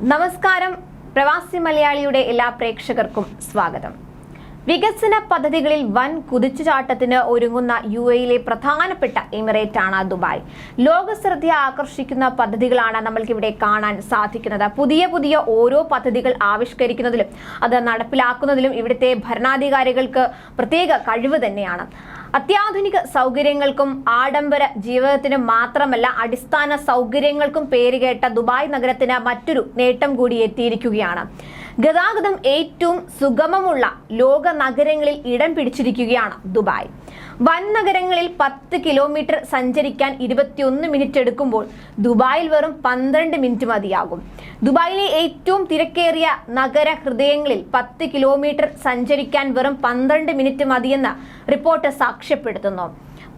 നമസ്കാരം. പ്രവാസി മലയാളിയുടെ എല്ലാ പ്രേക്ഷകർക്കും സ്വാഗതം. വികസന പദ്ധതികളിൽ വൻ കുതിച്ചുചാട്ടത്തിന് ഒരുങ്ങുന്ന യു എയിലെ പ്രധാനപ്പെട്ട എമിറേറ്റ് ആണ് ദുബായ് ലോകശ്രദ്ധ ആകർഷിക്കുന്ന പദ്ധതികളാണ് നമ്മൾക്കിവിടെ കാണാൻ സാധിക്കുന്നത്. പുതിയ പുതിയ ഓരോ പദ്ധതികൾ ആവിഷ്കരിക്കുന്നതിലും അത് നടപ്പിലാക്കുന്നതിലും ഇവിടുത്തെ ഭരണാധികാരികൾക്ക് പ്രത്യേക കഴിവ് തന്നെയാണ്. അത്യാധുനിക സൗകര്യങ്ങൾക്കും ആഡംബര ജീവിതത്തിനും മാത്രമല്ല അടിസ്ഥാന സൗകര്യങ്ങൾക്കും പേരുകേട്ട ദുബായ് നഗരത്തിന് മറ്റൊരു നേട്ടം കൂടി എത്തിയിരിക്കുകയാണ്. ഗതാഗതം ഏറ്റവും സുഗമമുള്ള ലോക നഗരങ്ങളിൽ ഇടം പിടിച്ചിരിക്കുകയാണ് ദുബായ്. വൻ നഗരങ്ങളിൽ പത്ത് കിലോമീറ്റർ സഞ്ചരിക്കാൻ ഇരുപത്തിയൊന്ന് മിനിറ്റ് എടുക്കുമ്പോൾ ദുബായിൽ വെറും പന്ത്രണ്ട് മിനിറ്റ് മതിയാകും. ദുബായിലെ ഏറ്റവും തിരക്കേറിയ നഗര ഹൃദയങ്ങളിൽ പത്ത് കിലോമീറ്റർ സഞ്ചരിക്കാൻ വെറും പന്ത്രണ്ട് മിനിറ്റ് മതിയെന്ന് റിപ്പോർട്ട് സാക്ഷ്യപ്പെടുത്തുന്നു.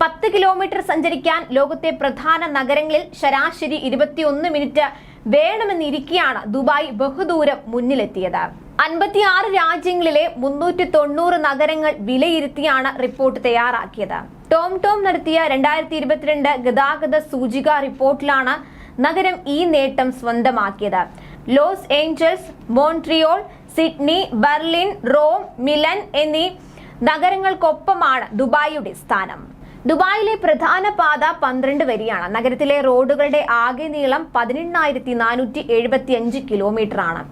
പത്ത് കിലോമീറ്റർ സഞ്ചരിക്കാൻ ലോകത്തെ പ്രധാന നഗരങ്ങളിൽ ശരാശരി ഇരുപത്തിയൊന്ന് മിനിറ്റ് വേണമെന്നിരിക്കെയാണ് ദുബായ് ബഹുദൂരം മുന്നിലെത്തിയത്. അൻപത്തിയാറ് രാജ്യങ്ങളിലെ മുന്നൂറ്റി തൊണ്ണൂറ് നഗരങ്ങൾ വിലയിരുത്തിയാണ് റിപ്പോർട്ട് തയ്യാറാക്കിയത്. ടോം ടോം നടത്തിയ രണ്ടായിരത്തി ഇരുപത്തിരണ്ട് ഗതാഗത സൂചിക റിപ്പോർട്ടിലാണ് നഗരം ഈ നേട്ടം സ്വന്തമാക്കിയത്. Los Angeles Montreal Sydney Berlin Rome Milan എന്നീ നഗരങ്ങൾക്കൊപ്പമാണ് ദുബായിയുടെ സ്ഥാനം. ദുബായിലെ പ്രധാന പാത പന്ത്രണ്ട് വരിയാണ്. നഗരത്തിലെ റോഡുകളുടെ ആകെ നീളം പതിനെണ്ണായിരത്തി നാനൂറ്റി എഴുപത്തി അഞ്ച് കിലോമീറ്റർ ആണ്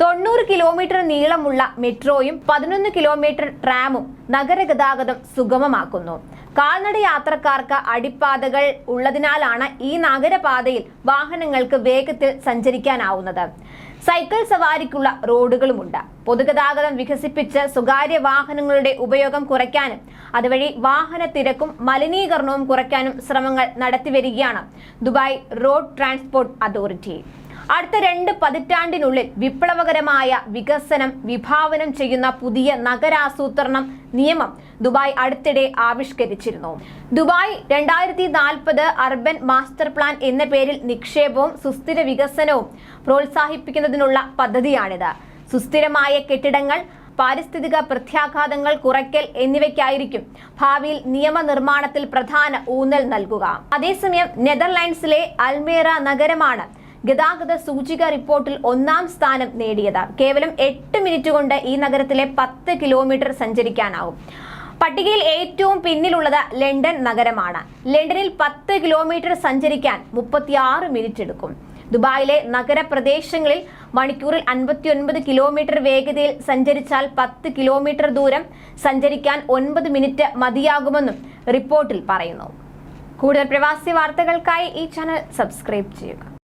തൊണ്ണൂറ് കിലോമീറ്റർ നീളമുള്ള മെട്രോയും പതിനൊന്ന് കിലോമീറ്റർ ട്രാമും നഗരഗതാഗതം സുഗമമാക്കുന്നു. കാൽനട യാത്രക്കാർക്ക് അടിപ്പാതകൾ ഉള്ളതിനാലാണ് ഈ നഗരപാതയിൽ വാഹനങ്ങൾക്ക് വേഗത്തിൽ സഞ്ചരിക്കാനാവുന്നത്. സൈക്കിൾ സവാരിക്കുള്ള റോഡുകളുമുണ്ട്. പൊതുഗതാഗതം വികസിപ്പിച്ച് സ്വകാര്യ വാഹനങ്ങളുടെ ഉപയോഗം കുറയ്ക്കാനും അതുവഴി വാഹന തിരക്കും മലിനീകരണവും കുറയ്ക്കാനും ശ്രമങ്ങൾ നടത്തിവരികയാണ് ദുബായ് റോഡ് ട്രാൻസ്പോർട്ട് അതോറിറ്റി. അടുത്ത രണ്ട് പതിറ്റാണ്ടിനുള്ളിൽ വിപ്ലവകരമായ വികസനം വിഭാവനം ചെയ്യുന്ന പുതിയ നഗരാസൂത്രണം നിയമം ദുബായ് അടുത്തിടെ ആവിഷ്കരിച്ചിരുന്നു. ദുബായ് രണ്ടായിരത്തി നാൽപ്പത് അർബൻ മാസ്റ്റർ പ്ലാൻ എന്ന പേരിൽ നിക്ഷേപവും സുസ്ഥിര വികസനവും പ്രോത്സാഹിപ്പിക്കുന്നതിനുള്ള പദ്ധതിയാണിത്. സുസ്ഥിരമായ കെട്ടിടങ്ങൾ പാരിസ്ഥിതിക പ്രത്യാഘാതങ്ങൾ കുറയ്ക്കൽ എന്നിവയ്ക്കായിരിക്കും ഭാവിയിൽ നിയമനിർമ്മാണത്തിൽ പ്രധാന ഊന്നൽ നൽകുക. അതേസമയം നെതർലാൻഡ്സിലെ അൽമേറ നഗരമാണ് ഗതാഗത സൂചിക റിപ്പോർട്ടിൽ ഒന്നാം സ്ഥാനം നേടിയത്. കേവലം എട്ട് മിനിറ്റ് കൊണ്ട് ഈ നഗരത്തിലെ പത്ത് കിലോമീറ്റർ സഞ്ചരിക്കാനാവും. പട്ടികയിൽ ഏറ്റവും പിന്നിലുള്ളത് ലണ്ടൻ നഗരമാണ്. ലണ്ടനിൽ പത്ത് കിലോമീറ്റർ സഞ്ചരിക്കാൻ മുപ്പത്തിയാറ് മിനിറ്റ് എടുക്കും. ദുബായിലെ നഗരപ്രദേശങ്ങളിൽ മണിക്കൂറിൽ അൻപത്തിയൊൻപത് കിലോമീറ്റർ വേഗതയിൽ സഞ്ചരിച്ചാൽ പത്ത് കിലോമീറ്റർ ദൂരം സഞ്ചരിക്കാൻ ഒൻപത് മിനിറ്റ് മതിയാകുമെന്നും റിപ്പോർട്ടിൽ പറയുന്നു. കൂടുതൽ പ്രവാസി വാർത്തകൾക്കായി ഈ ചാനൽ സബ്സ്ക്രൈബ് ചെയ്യുക.